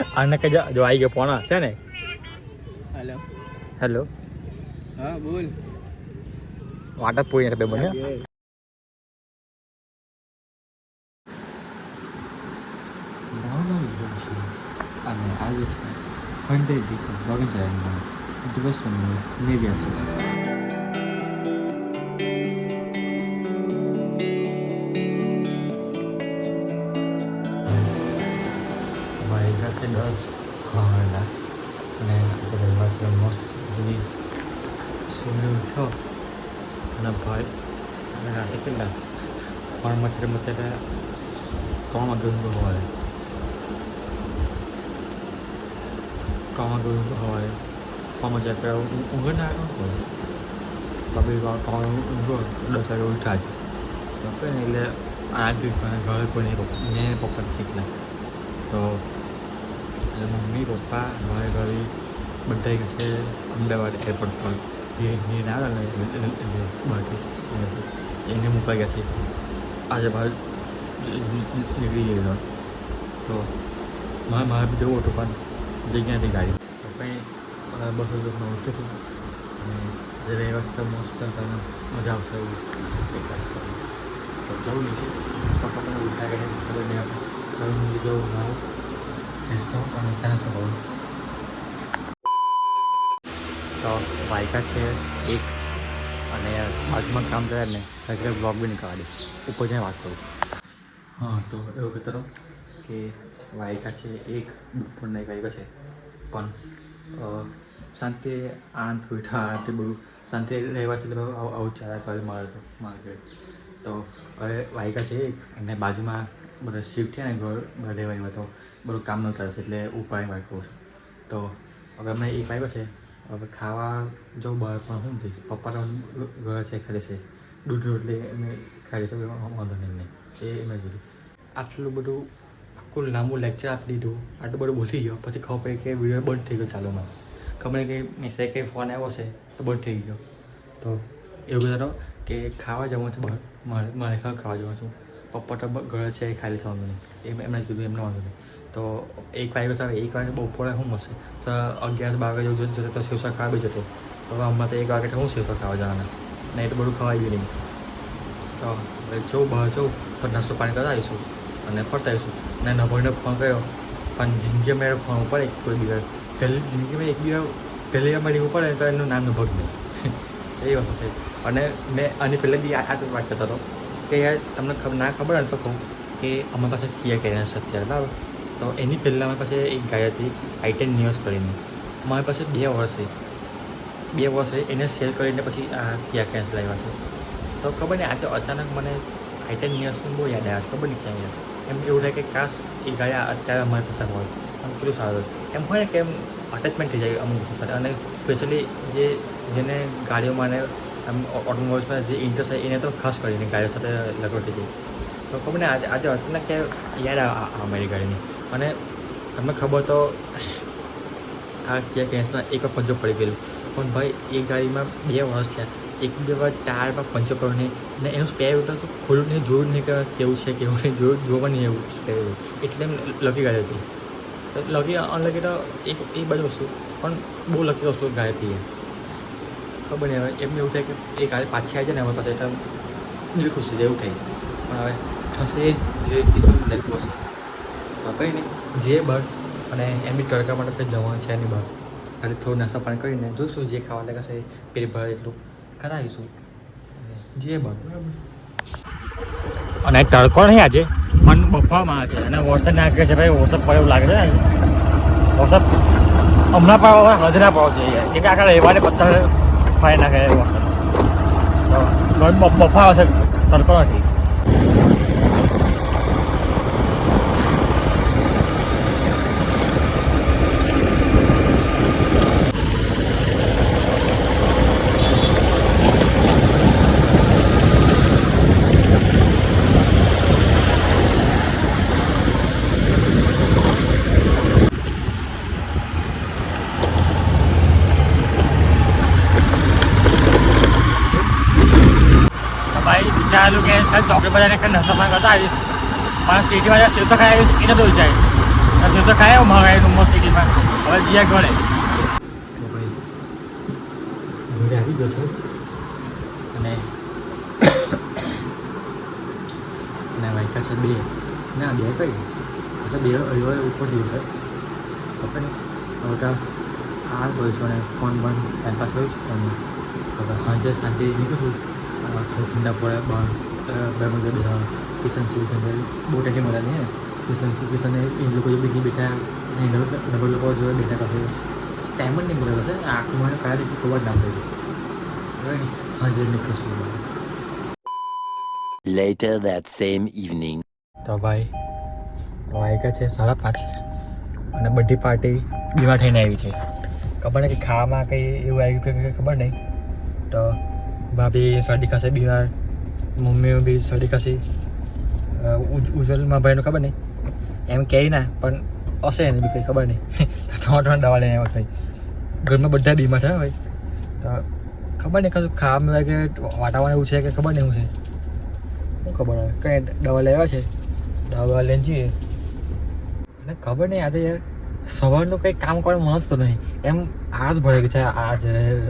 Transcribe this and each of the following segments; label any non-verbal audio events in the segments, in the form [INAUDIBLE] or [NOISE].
આને કે જો આવી ગયો ફોન છે ને હેલો હેલો હા બોલ વાટા પોઈ બે બને અને આજે છે હંડ્રેડ ડિશન લોગિન ચેનલમાં દિવસનું નેવ્યાસી વાગ્યા અને ભાઈ અને રાતે કેટલા પણ મચ્છરે મચ્છરે ત્રણ વાગે ઊંઘો સવારે ત્રણ વાગે ઊંઘો સવારે ત્રણ વાગે આપણે ઊંઘ ના આવ્યો તો બી ત્રણ ઊંઘો દસ વાગે ઉઠા જ તો કંઈ નહીં એટલે આ બી ઘરે કોઈ નહીં પપ્પા મેં પપ્પા જ શીખલા તો એટલે મમ્મી પપ્પા ભાઈ ભાભી બધા કે છે અમદાવાદ એરપોર્ટ પર એ એ ના આવે ને એને મૂકાઈ ગયા છે. આજે બહાર નીકળી ગયેલો તો મારે મારે બી જવું હતું, પણ જગ્યા નથી ગાડી. તો કંઈ બસો ઉઠ્યો છું અને રહેવા છતાં મોસ્ટ તમને મજા આવશે એવું તો જવું નહીં. છે. પપ્પા તમે ઉઠાય કે ખબર નહીં આપણે જવું જવું. ના ટેસ્ટો અને ચાન્સ શું કહું તો વાયકા છે, એક, અને બાજુમાં કામ કરે ને અત્યારે બ્લોગ બી કાઢે ઉપર જઈને વાત કરું. હા, તો એવું કહેતો હતો કે વાયકા છે, એક, બપોરના એક વાયકા છે. પણ શાંતિ આનંદ ઉઠા તે બધું, શાંતિ રહેવાથી આવું ચાલ્યા કરે મારે તો મારે તો હવે વાયકા છે એક, અને બાજુમાં બધું શિફ્ટ થયા ને, ઘર ઘર રહેવાની તો બધું કામ ન કરે છે, એટલે ઉપાય કહું છું. તો હવે અમે એક વાયકો છે હવે ખાવા જો બહાર, પણ શું થઈશ પપ્પા તો ઘર છે ખાલી છે. દૂધ રોટલી એમને ખાલી છે વાંધો નહીં નહીં. એ મેં કીધું આટલું બધું, આખું લાંબુ લેક્ચર આપી દીધું. આટલું બધું બોલી ગયો. પછી ખબર પડી કે વીડિયો બંધ થઈ ગયો ચાલુમાં ખબર કે મેસેજ કંઈ ફોન આવ્યો છે, તો બંધ થઈ ગયો. તો એવું કહેતો કે ખાવા જવાનું છે બહાર. મારે મારે ખાવા જવાનું છું. પપ્પા તો ઘરે છે ખાલી છે વાંધો નહીં. એમ એમણે કીધું, એમને વાંધો નહીં. તો એક વાગ્યો છે હવે એક વાગે બપોરે શું મળશે? તો અગિયાર બાર વાગે જતો તો શિવસા ખાવા બી જતો તો હવે હમણાં તો એક વાગે હું શિવસા ખાવા જવાના. ને એટલું બધું ખવાય બી નહીં. તો હવે જવું બહાર જવું તો નાસ્તો પાણી કરતા આવીશું અને ફરતા આવીશું. ને નભોઈને ફોન કર્યો, પણ જિંદગીમાં મેં ફોન પડે કોઈ દિવસ. પહેલી જિંદગીમાં એક દિવસ, પહેલી વાર મારી પડે તો એનું નામ નભગ નહીં. [LAUGHS] એ વસ્તુ છે. અને મેં આની પહેલાં બી આ વાત કરતો હતો કે યાર, તમને ના ખબર હોય તો કહું કે અમારી પાસે કિયા કેરેન્સ અત્યારે, બરાબર? તો એની પહેલાં મારી પાસે એક ગાય હતી આઈટેન ન્યૂઝ કરીને. મારી પાસે બે વર્ષ છે. બે વર્ષ રહી એને સેલ કરીને પછી આ ક્યાં કેરેન્સ લાવ્યા છે. તો ખબર નહીં, આજે અચાનક મને આઈ ટેન ન્યૂઝની બહુ યાદ આવ્યા છે, ખબર નહીં ક્યાં યાર એમ એવું થાય કે કાશ એ ગાય અત્યારે અમારી પાસે હોય આમ કેટલું સારું એમ હોય ને કે એમ અટેચમેન્ટ થઈ જાય અમુક વસ્તુ સાથે. અને સ્પેશિયલી જે, જેને ગાડીઓમાં આમ ઓટોમોબાઈલ્સમાં જે ઇન્ટરેસ્ટ હોય એને તો ખાસ કરીને ગાડીઓ સાથે લગો થઈ જાય. તો ખબર ને આજે આજે અચાનક યાદ આ અમારી ગાડીની. અને તમને ખબર તો, આ કિયા કેન્સમાં એક વાર પંચો પડી ગયેલું. પણ ભાઈ, એ ગાડીમાં બે વર્ષ થયા. એક બે વાર ટાયરમાં પંચો પડ્યો નહીં. અને એનું સ્પેર હતું તો ખુલ્લું નહીં, જોયું નહીં કે કેવું છે, કેવું નહીં, જોયું જોવા નહીં એવું સ્પેર એટલે એમ લકી ગાડી હતી. લકી, અનલકી તો એક એ બધી વસ્તુ. પણ બહુ લકી વસ્તુ ગાડી હતી. ખબર નહીં હવે. એમને એવું થાય કે એ ગાડી પાછી આવી જાય ને અમારી પાસે એટલે દિલ ખુશ થઈ જાય, એવું થાય. પણ હવે થશે જે કિસ્સો લખ્યું હશે. તો કંઈ નહીં. જે બટ અને એમ બી તડકા માટે કંઈ જવાનું છે નહીં બહાર ખાલી થોડું નાસ્તા પાણી કરીને જોઈશું જે ખાવા લાગે છે પેટ ભરે એટલું કરાવીશું જે બળ. અને તડકો નહીં આજે? મન બફવામાં છે અને વરસાદ નાખે છે ભાઈ વરસાદ પડે એવું લાગે છે વરસાદ હમણાં પણ હજરા પડવો જોઈએ કેમ કે આગળ રવિવારે પથ્થર ફાઈ નાખે વરસાદ. તો છે તડકો નથી તો ભાઈ વિચારેલું કે ચોકડી બજારને ખાલી પાણી કરતા આવીશ. પણ સિટીમાં જ્યાં ખાઈ આવીશ એને તો વિચારી શેષો આવ્યો મગાય રૂમમાં સિટીમાં હવે જીયા ભાઈ ઘરે આવી ગયો છું? અને ના ભાઈ છે બે. ના બે કઈ? કશે બે અઢી ઉપર થયું છે. ખબર ને હવે તો આ જોઈશું ને ફોન બંધ ટાઈમ પાસ કરીશ ફોનમાં. હવે સાંજે શાંતિ નીકળું થોડું ઠંડા પડે બહાર બે મજા બેસવા કિશન છે કિશન છે. બહુ ટેટી મળ્યા નહીં કિશન છે કિશન એ લોકો જે બીજી બેઠા ડબલ લોકો જોડે બેઠા પાસે ટાઈમ જ નહીં મળે છે આખું મને કયા રીતે ખબર ના પડી ને હાજર નીકળશું. Later that same evening. તો ભાઈ વાગ્યા છે સાડા પાંચ. અને બધી પાર્ટી બીમાર થઈને આવી છે. ખબર નહીં કે ખાવામાં કંઈ એવું આવ્યું કે ખબર નહીં. તો ભાભી શરદી ખાશે બીમાર મમ્મી બી શરદી ખાશે ઉજ- ઉજ્જવલમાં ભાઈનું ખબર નહીં એમ કહે ના પણ હશે એને બી કંઈ ખબર નહીં ત્રણ ત્રણ દવા લઈને આવ્યો ભાઈ ઘરમાં બધા બીમાર છે ભાઈ તો ખબર નહીં કશું ખાવામાં કે વાતાવરણ એવું છે કે ખબર નહીં શું છે શું ખબર હવે કંઈ દવા લેવા છે દવા લઈને જઈએ અને ખબર નહીં આજે યાર સવારનું કંઈ કામ કરવાનું મન થતું નહીં એમ આળસ ભરાઈ ગઈ છે આજ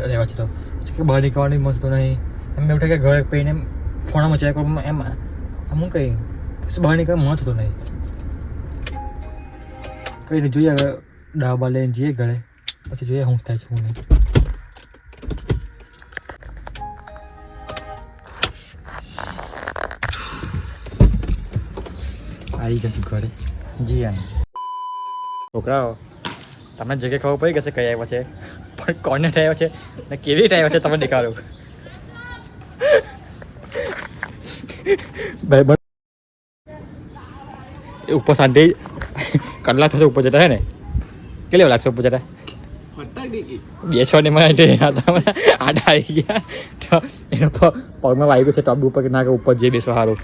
રહેવા છે તો કે બહાર નીકળવાની મસ્ત નહીં. એમ એવું થાય કે ઘરે પીને ફોનમાં મચાયા કરું એમ હું કંઈ? પછી બહાર નીકળવા મન થતું નહીં. કંઈ નહીં, જોઈએ હવે ડાબા લઈને જઈએ ઘરે. પછી જોઈએ શું થાય છે હું નહીં. આવી જશું ઘરે. જી આમ છોકરાઓ, તમને જગ્યા ખબર પડી ગશે કઈ આવ્યો છે? પણ કોને આવ્યો છે ને કેવી આવ્યો છે તમે દેખાડો ભાઈ ઉપર સાંજે કલાક થશે ઉપર જતા હે ને કેટલી લાગશે ઉપર જતા ફટાક દીકી બે છ ને મને આડા આવી ગયા એનો પગમાં વાગ્યું છે ટોપ ઉપર ના કે ઉપર જે બેસવા સારું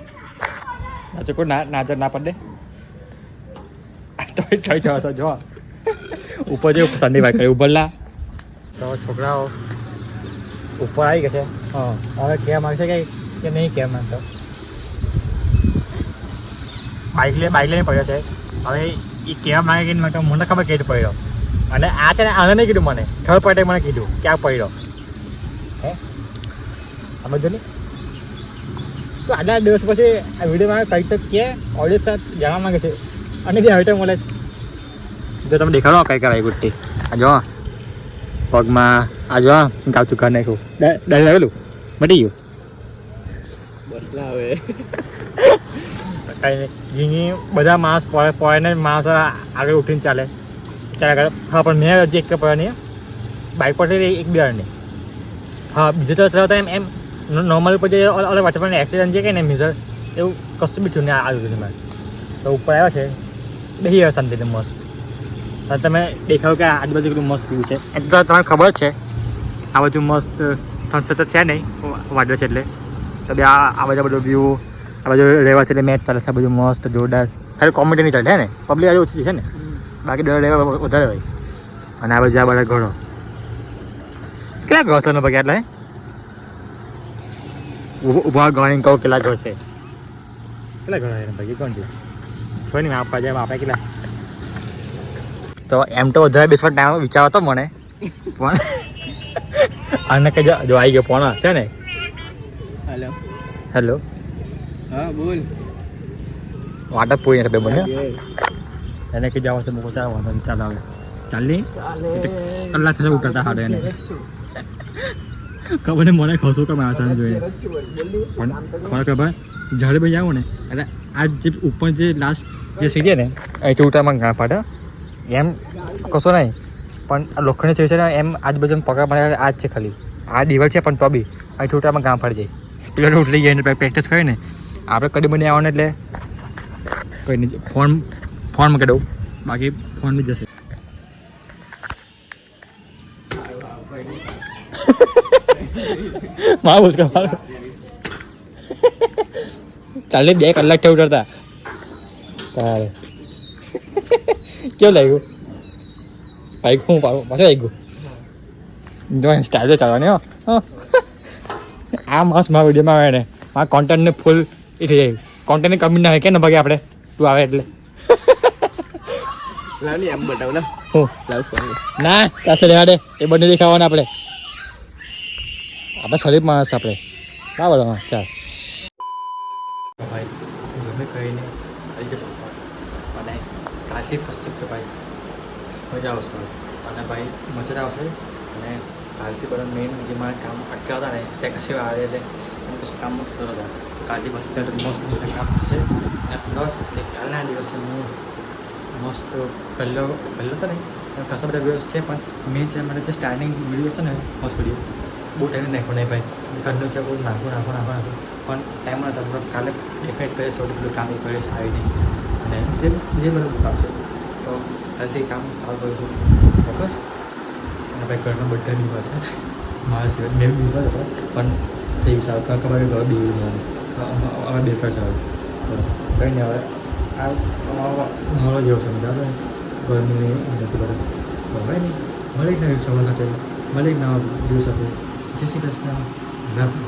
નાચો કોઈ ના નાચો ના પડે તો થઈ જવા જો ઉપર જે સંડી ભાઈ કરે ઉભરલા તો છોકરાઓ ઉપર આવી ગયા છે. હવે કહેવા માગશે કે કે નહીં કહેવા માંગતો. બાઇક લઈ બાઇક લઈને પડ્યો છે. હવે એ કહેવા માગે કે નહીં મને ખબર કેટ પડ્યો. અને આ છે ને આને નહીં કીધું મને. ખબર પડે મને કીધું ક્યાં પડ્યો. હે? સમજો ને તો આટલા દિવસ પછી આ વિડીયોમાં કંઈક તો કે ઓડિયો સાહેબ જાણવા માંગે છે. અને જે હવે મળે જો તમે દેખાડો કઈ કરાય ગુટ્ટી આ જો. પગમાં આ જો ગાવતું ચુકા નાખ્યું ડાય આવેલું મટી ગયું કઈ નહીં જીની બધા માણસ પડે પડે માણસ આગળ ઉઠીને ચાલે ચાલે કરે હા પણ મેં હજી એક પડ્યો નહીં બાઇક પર એક બે નહીં હા બીજું તો થયો એમ એમ નોર્મલ ઉપર જે અલગ વાત પણ એક્સિડન્ટ જે કે ને મિઝર એવું કશું બી થયું ને આજુ મારે તો ઉપર આવ્યો છે બેસી આવ્યો શાંતિથી મસ્ત તમે દેખાવ કે આજુબાજુ કેટલું મસ્ત વ્યૂ છે. એમ તો તમને ખબર જ છે. આ બધું મસ્ત સનસેટ છે નહીં વાડવે છે એટલે. તો બે આ આ બાજુ બધું વ્યૂ આ બધું રહેવા છે એટલે મેચ ચાલે છે આ બધું મસ્ત જોરદાર. ખાલી કોમેડી નહીં ચાલે હે ને? પબ્લિક આજે ઓછી છે ને? બાકી દર રહેવા વધારે હોય. અને આ બધા બધા ઘરો. કેટલા ઘર છે ભાઈ એટલે ઊભા ગણી કહું કેટલા ઘર છે. કેટલા ઘણા ભાઈ કોણ છે? કોઈ નહીં આપવા જાય આપણે કેટલા? તો એમ તો વધારે બેસવા ટાઈમ વિચારો તો મને. પણ આને કઈ જો આવી ગયો પોણા છે ને? હેલો હેલો હા બોલ. વાટક પૂરી નથી બે બને એને કઈ જાવ છે મૂકો ચાલ વાંધો નહીં ચાલ આવે ચાલ. નહીં કલાક થશે ઉતરતા હાડે એને. ખબર ને મને ખસો કે મારા સાથે જોઈએ પણ ખબર ખબર. ઝાડ ભાઈ આવો ને. એટલે આ જે ઉપર જે લાસ્ટ જે સીડી ને એ ઉતારમાં ઘા પાડે. એમ કશો નહીં. પણ આ લોખંડની ચીજ છે ને, એમ આજુબાજુ પકડા પડે આ જ છે ખાલી. આ દિવાલ છે, પણ તો બી. અહીં ઉતારમાં ગામ પાડી જાય. પેલો ઉઠી જાય પ્રેક્ટિસ કરે ને આપણે કદી બની આવવાનું એટલે કોઈ નહીં ફોન ફોન મૂકી દઉં. બાકી ફોન બી જશે. [LAUGHS] મારું ઉસકા મારું? [LAUGHS] ચાલે બે કલાક થયું ઉતરતા. તારે. કેવું લાગ્યું? બાઈક હું પાછું આવી ગયું. જો સ્ટાઇલ ચાલવાની હો. હો. આ માસ મારા વિડીયોમાં આવે ને. મારા કોન્ટેન્ટને ફૂલ એ થઈ જાય. કોન્ટેન્ટની કમી ના હોય કે ને ભાગે આપણે? તું આવે એટલે. એમ બતાવ ના પાસે લેવા એ બંને દેખાવાના આપણે. આપણે શરીફ માણસ આપણે. બરાબર હા ચાલ. ભાઈ જમે કહીને આવી જશો અને ફર્સ્ટ ફર્સ્ટ છે ભાઈ. મજા આવશે. અને ભાઈ મજા આવશે. અને કાલથી બધા મેઇન જે મારા કામ અટકાવતા ને સેકન્ડ સેવા આવે એટલે હું કશું કામ નથી કરતા. કાલથી પછી ત્યારે મસ્ત બધા કામ થશે. અને પ્લસ એ કાલના દિવસે હું મસ્ત પહેલો પહેલો તો નહીં ખાસા બધા વિડીયોઝ છે, પણ મેં છે મને જે સ્ટાર્ટિંગ વીડિયો છે ને, મસ્ત વીડિયો બહુ ટાઈમ નાખ્યો નહીં ભાઈ. ઘરનું છે, બહુ નાખો નાખો નાખો નાખો. પણ ટાઈમ પણ કાલે ડેફિનેટ કરીએ સૌથી પેલું કામ કરીશ આવીને અને જે જે બધું કામ છે તો કાલથી કામ ચાલુ કરીશું ચોક્કસ અને ભાઈ ઘરના બધા બીમાર છે મારા સિવાય મેં બી બીમાર હતો પણ થઈ ગયું સારું ખબર કે ઘર બીવું મારું અમે બે પર ચાલુ કંઈ નહીં હવે આ મારો જેવો છે બરાબર ગરમી નથી બરાબર તો હવે નહીં મળી નવી સવાર સાથે મળી નવા વીડિયો સાથે જય શ્રી કૃષ્ણ લવ